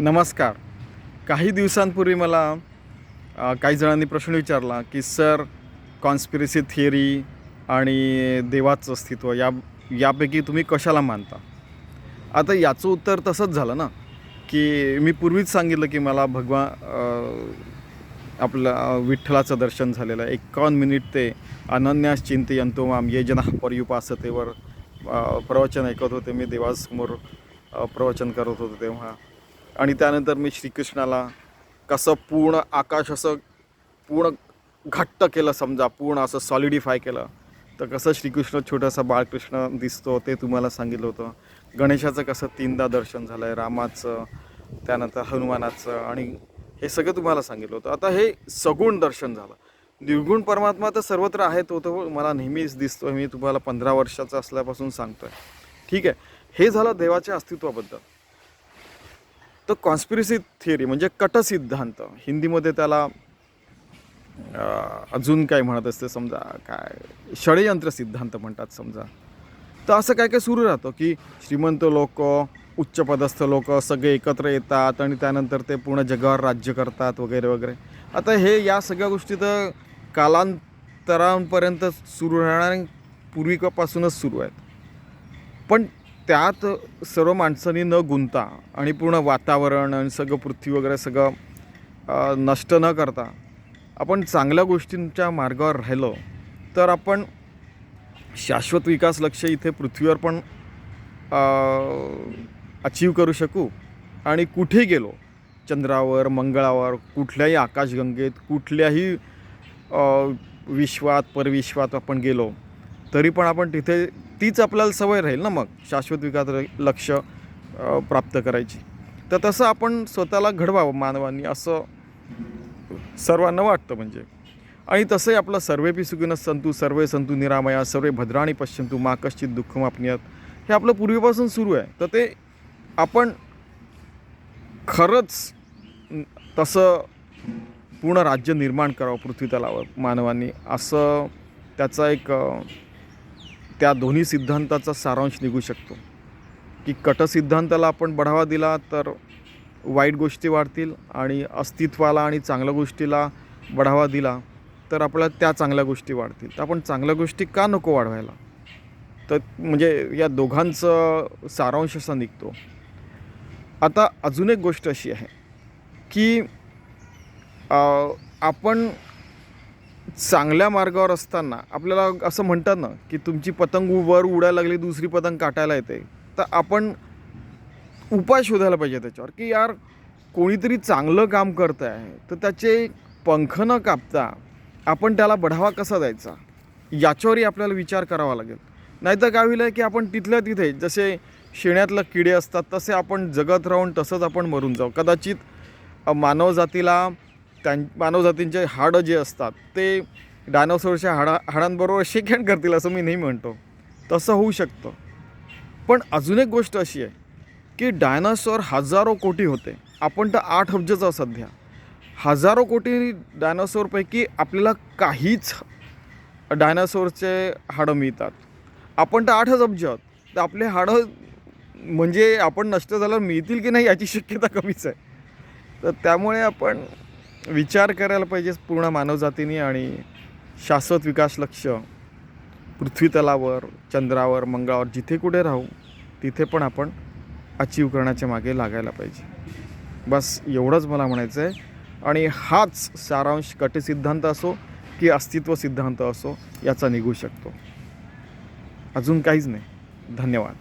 नमस्कार. काही दिवसांपूर्वी मला काही जणांनी प्रश्न विचारला की सर कॉन्स्पिरसी थिअरी आणि देवाचं अस्तित्व या यापैकी तुम्ही कशाला मानता? आता याचं उत्तर तसंच झालं ना की मी पूर्वीच सांगितलं की मला भगवा आपलं विठ्ठलाचं दर्शन झालेलं आहे. एकावन्न मिनिट ते अनन्यास चिंतयंतो माम ये जना पर्युपासतेवर प्रवचन ऐकत होते मी देवासमोर प्रवचन करत होतो तेव्हा. आणि त्यानंतर मी श्रीकृष्णाला कसं पूर्ण आकाश असं पूर्ण घट्ट केलं समजा पूर्ण असं सॉलिडिफाय केलं. तर कसं श्रीकृष्ण छोटासा बाळकृष्ण दिसतो ते तुम्हाला सांगितलं होतं. गणेशाचं कसं तीनदा दर्शन झालं आहे रामाचं त्यानंतर हनुमानाचं आणि हे सगळं तुम्हाला सांगितलं होतं. आता हे सगुण दर्शन झालं. निर्गुण परमात्मा तर सर्वत्र आहे तो तो मला नेहमीच दिसतो मी तुम्हाला पंधरा वर्षाचा असल्यापासून सांगतो आहे ठीक आहे. हे झालं देवाच्या अस्तित्वाबद्दल. तर कॉन्स्पिरसी थिअरी म्हणजे कटसिद्धांत. हिंदीमध्ये त्याला अजून काय म्हणत असते समजा काय षडयंत्र सिद्धांत म्हणतात समजा. तर असं काय काय सुरू राहतं की श्रीमंत लोक उच्चपदस्थ लोक सगळे एकत्र येतात आणि त्यानंतर ते पूर्ण जगावर राज्य करतात वगैरे वगैरे. आता हे या सगळ्या गोष्टी तर कालांतरांपर्यंत सुरू राहणार आणि सुरू आहेत. पण त्यात सर्व माणसांनी न गुंता आणि पूर्ण वातावरण आणि सगळं पृथ्वी वगैरे सगळं नष्ट न करता आपण चांगल्या गोष्टींच्या मार्गावर राहिलो तर आपण शाश्वत विकास लक्ष इथे पृथ्वीवर पण अचीव करू शकू. आणि कुठे गेलो चंद्रावर मंगळावर कुठल्याही आकाशगंगेत कुठल्याही विश्वात परविश्वात आपण गेलो तरी पण आपण तिथे तीच आपल्याला सवय राहील ना मग शाश्वत विकास लक्ष प्राप्त करायची. तर तसं आपण स्वतःला घडवावं मानवांनी असं सर्वांना वाटतं म्हणजे. आणि तसंही आपलं सर्वेपी सुखिनः संतू सर्वे संतू निरामया सर्वे भद्राणी पश्यंतू मा कश्चित दुःख आपण्यात. हे आपलं पूर्वीपासून सुरू आहे. तर ते आपण खरंच तसं पूर्ण राज्य निर्माण करावं पृथ्वी तलावर मानवांनी असं त्याचा एक त्या दोन्ही सिद्धांताचा सारांश निघू शकतो. की कटसिद्धांताला आपण बढावा दिला तर वाईट गोष्टी वाढतील आणि अस्तित्वाला आणि चांगल्या गोष्टीला बढावा दिला तर आपल्याला त्या चांगल्या गोष्टी वाढतील. तर आपण चांगल्या गोष्टी का नको वाढवायला? तर म्हणजे या दोघांचं सारांश असा निघतो. आता अजून एक गोष्ट अशी आहे की आपण चांगल्या मार्गावर असताना आपल्याला असं म्हणतात ना की तुमची पतंग वर उडायला लागली दुसरी पतंग काटायला येते. तर आपण उपाय शोधायला पाहिजे त्याच्यावर की यार कोणीतरी चांगलं काम करत आहे तर त्याचे पंख न कापता आपण त्याला बढावा कसा द्यायचा? याच्यावरही आपल्याला विचार करावा लागेल. नाहीतर काय होईल की आपण तिथल्या तिथे जसे शेण्यातलं किडे असतात तसे आपण जगत राहून तसंच आपण मरून जाऊ. कदाचित मानवजातीला त्यां मानवजातींचे हाडं जे असतात ते डायनोसॉरच्या हाडा हाडांबरोबर शेकहँड करतील असं मी नाही म्हणतो. तसं होऊ शकतं. पण अजून एक गोष्ट अशी आहे की डायनासॉर हजारो कोटी होते. आपण तर आठ अब्जच आहोत सध्या. हजारो कोटी डायनासॉरपैकी आपल्याला काहीच डायनासॉरचे हाडं मिळतात. आपण तर आठच अब्ज आहोत. तर आपले हाडं म्हणजे आपण नष्ट झाल्यावर मिळतील की नाही याची शक्यता कमीच आहे. तर त्यामुळे आपण विचार करायला पाहिजे पूर्ण मानवजातीने आणि शाश्वत विकास लक्ष. पृथ्वीतलावर चंद्रावर मंगळावर जिथे कुठे राहू तिथे पण आपण अचीव करण्याच्या मागे लागायला पाहिजे. बस एवढंच मला म्हणायचं आहे. आणि हाच सारांश कटसिद्धांत असो की अस्तित्व सिद्धांत असो याचा निघू शकतो. अजून काहीच नाही. धन्यवाद.